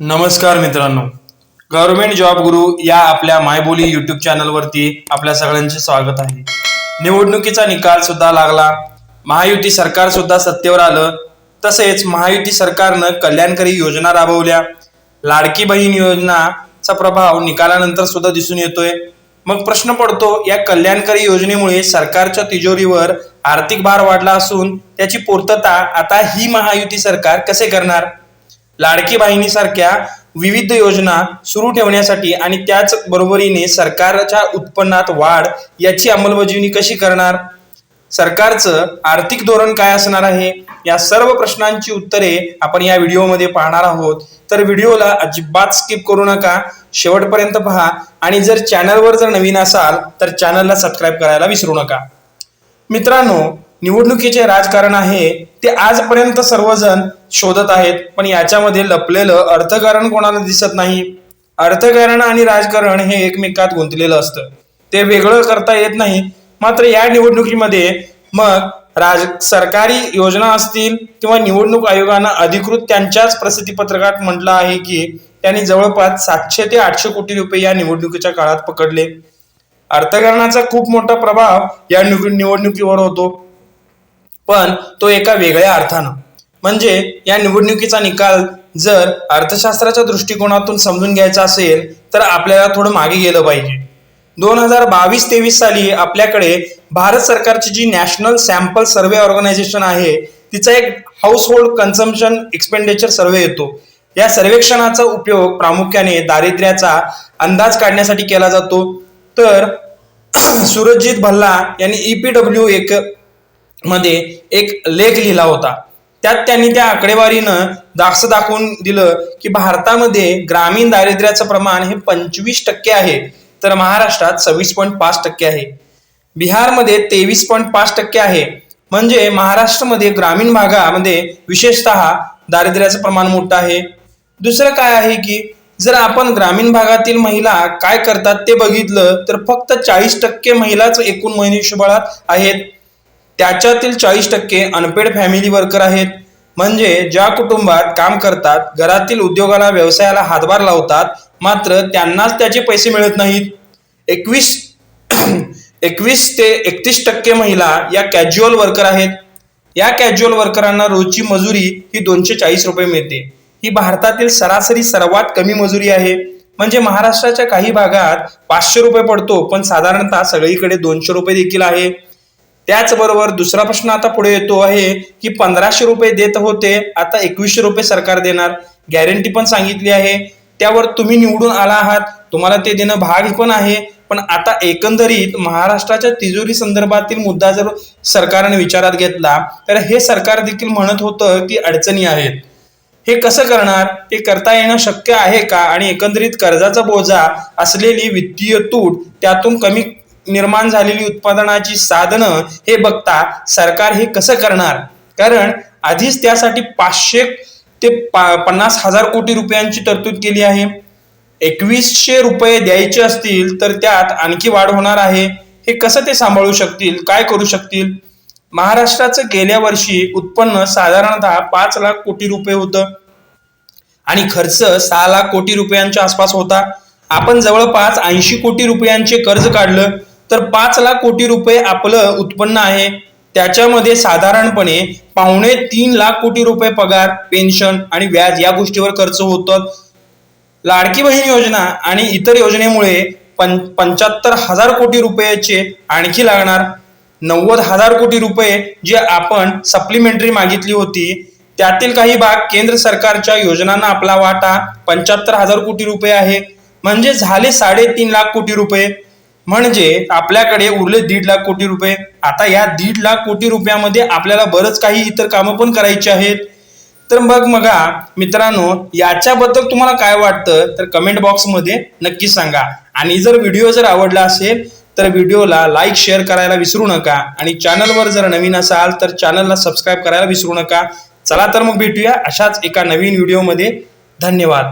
नमस्कार मित्रांनो. Government job गुरु या आपल्या मायबोली युट्यूब चॅनलवरती आपल्या सगळ्यांचे स्वागत आहे. निवडणुकीचा निकाल सुद्धा लागला. महायुती सरकार सुद्धा सत्तेवर आलं. तसेच महायुती सरकारनं कल्याणकारी योजना राबवल्या. लाडकी बहीण योजनाचा प्रभाव निकालानंतर सुद्धा दिसून येतोय. मग प्रश्न पडतो या कल्याणकारी योजनेमुळे सरकारच्या तिजोरीवर आर्थिक भार वाढला असून त्याची पूर्तता आता ही महायुती सरकार कसे करणार? लाडकी बहिणीसारख्या विविध योजना सुरू ठेवण्यासाठी आणि त्याच बरोबरीने सरकारच्या उत्पन्नात वाढ याची अंमलबजावणी कशी करणार? सरकारचं आर्थिक धोरण काय असणार आहे? या सर्व प्रश्नांची उत्तरे आपण या व्हिडिओमध्ये पाहणार आहोत. तर व्हिडिओला अजिबात स्किप करू नका. शेवटपर्यंत पहा. आणि जर चॅनलवर जर नवीन असाल तर चॅनलला सबस्क्राईब करायला विसरू नका. मित्रांनो निवडणुकीचे राजकारण आहे ते आजपर्यंत सर्वजण शोधत आहेत पण याच्यामध्ये लपलेलं अर्थकारण कोणाला दिसत नाही. अर्थकारण आणि राजकारण हे एकमेकात गुंतलेलं असतं. ते वेगळं करता येत नाही. मात्र या निवडणुकीमध्ये मग राज सरकारी योजना असतील किंवा निवडणूक आयोगानं अधिकृत त्यांच्याच प्रसिद्धीपत्रकात म्हटलं आहे की त्यांनी जवळपास सातशे ते आठशे कोटी रुपये या निवडणुकीच्या काळात पकडले. अर्थकारणाचा खूप मोठा प्रभाव या निवडणुकीवर होतो. पण तो एका वेगळ्या अर्थानं. म्हणजे या निवडणुकीचा निकाल जर अर्थशास्त्राच्या दृष्टिकोनातून समजून घ्यायचा असेल तर आपल्याला थोडं मागे गेलं पाहिजे. दोन हजार बावीस तेवीस साली आपल्याकडे भारत सरकारची जी नॅशनल सॅम्पल सर्वे ऑर्गनायझेशन आहे तिचा एक household consumption expenditure survey येतो. या सर्वेक्षणाचा उपयोग प्रामुख्याने दारिद्र्याचा अंदाज काढण्यासाठी केला जातो. तर सुरजित भल्ला यांनी E ईपीडब्ल्यू एक मध्ये एक लेख लिहिला होता. त्यात त्यांनी त्या आकडेवारीनं दास दाखवून दिलं की भारतामध्ये ग्रामीण दारिद्र्याचं प्रमाण हे पंचवीस टक्के आहे तर महाराष्ट्रात सव्वीस पॉईंट पाच टक्के आहे. बिहारमध्ये तेवीस पॉईंट पाच टक्के आहे. म्हणजे महाराष्ट्रामध्ये ग्रामीण भागामध्ये विशेषतः दारिद्र्याचं प्रमाण मोठं आहे. दुसरं काय आहे की जर आपण ग्रामीण भागातील महिला काय करतात ते बघितलं तर फक्त चाळीस टक्के महिलाच एकूण मनुष्यबळात आहेत. त्याच्यातील चाळीस टक्के अनपेड फॅमिली वर्कर आहेत. म्हणजे ज्या कुटुंबात काम करतात घरातील उद्योगाला व्यवसायाला हातभार लावतात मात्र त्यांनाच त्याचे पैसे मिळत नाहीत. एकवीस एकवीस ते एकतीस टक्के महिला या कॅज्युअल वर्कर आहेत. या कॅज्युअल वर्करांना रोजची मजुरी ही दोनशे चाळीस रुपये मिळते. ही भारतातील सरासरी सर्वात कमी मजुरी आहे. म्हणजे महाराष्ट्राच्या काही भागात पाचशे रुपये पडतो पण साधारणतः सगळीकडे दोनशे रुपये देखील आहे. त्याचबरोबर दुसरा प्रश्न आता पुढे येतो आहे की पंधराशे रुपये देत होते आता एकवीसशे रुपये सरकार देणार. गॅरंटी पण सांगितली आहे. त्यावर तुम्ही निवडून आला आहात. तुम्हाला ते देणं भाग पण आहे. पण आता एकंदरीत महाराष्ट्राच्या तिजोरी संदर्भातील मुद्दा जर सरकारने विचारात घेतला तर हे सरकार देखील म्हणत होतं की अडचणी आहेत. हे कसं करणार? ते करता येणं शक्य आहे का? आणि एकंदरीत कर्जाचा बोजा असलेली वित्तीय तूट त्यातून कमी निर्माण झालेली उत्पादनाची साधनं हे बघता सरकार हे कसं करणार? कारण आधीच त्यासाठी पाचशे ते पा पन्नास हजार कोटी रुपयांची तरतूद केली आहे. एकवीसशे रुपये द्यायचे असतील तर त्यात आणखी वाढ होणार आहे. हे कसं ते सांभाळू शकतील? काय करू शकतील? महाराष्ट्राचं गेल्या वर्षी उत्पन्न साधारणतः पाच लाख कोटी रुपये होतं. आणि खर्च सहा लाख कोटी रुपयांच्या आसपास होता. आपण जवळपास ऐंशी कोटी रुपयांचे कर्ज काढलं. तर पाच लाख कोटी रुपये आपलं उत्पन्न आहे. त्याच्यामध्ये साधारणपणे पावणे तीन लाख कोटी रुपये पगार पेन्शन आणि व्याज या गोष्टीवर खर्च होतात लाडकी बहीण योजना आणि इतर योजनेमुळे पं पंच्याहत्तर हजार कोटी रुपयाचे आणखी लागणार. नव्वद हजार कोटी रुपये जे आपण सप्लिमेंटरी मागितली होती त्यातील काही भाग केंद्र सरकारच्या योजनांना आपला वाटा पंच्याहत्तर हजार कोटी रुपये आहे. म्हणजे झाले साडेतीन लाख कोटी रुपये. म्हणजे आपल्याकडे उरले दीड लाख कोटी रुपये. आता या दीड लाख कोटी रुपयामध्ये आपल्याला बरंच काही इतर कामं पण करायची आहेत. तर मग बघा मित्रांनो याच्याबद्दल तुम्हाला काय वाटतं? तर कमेंट बॉक्समध्ये नक्की सांगा. आणि जर व्हिडिओ जर आवडला असेल तर व्हिडिओला लाईक शेअर करायला विसरू नका. आणि चॅनलवर जर नवीन असाल तर चॅनलला सबस्क्राईब करायला विसरू नका. चला तर मग भेटूया अशाच एका नवीन व्हिडिओमध्ये धन्यवाद.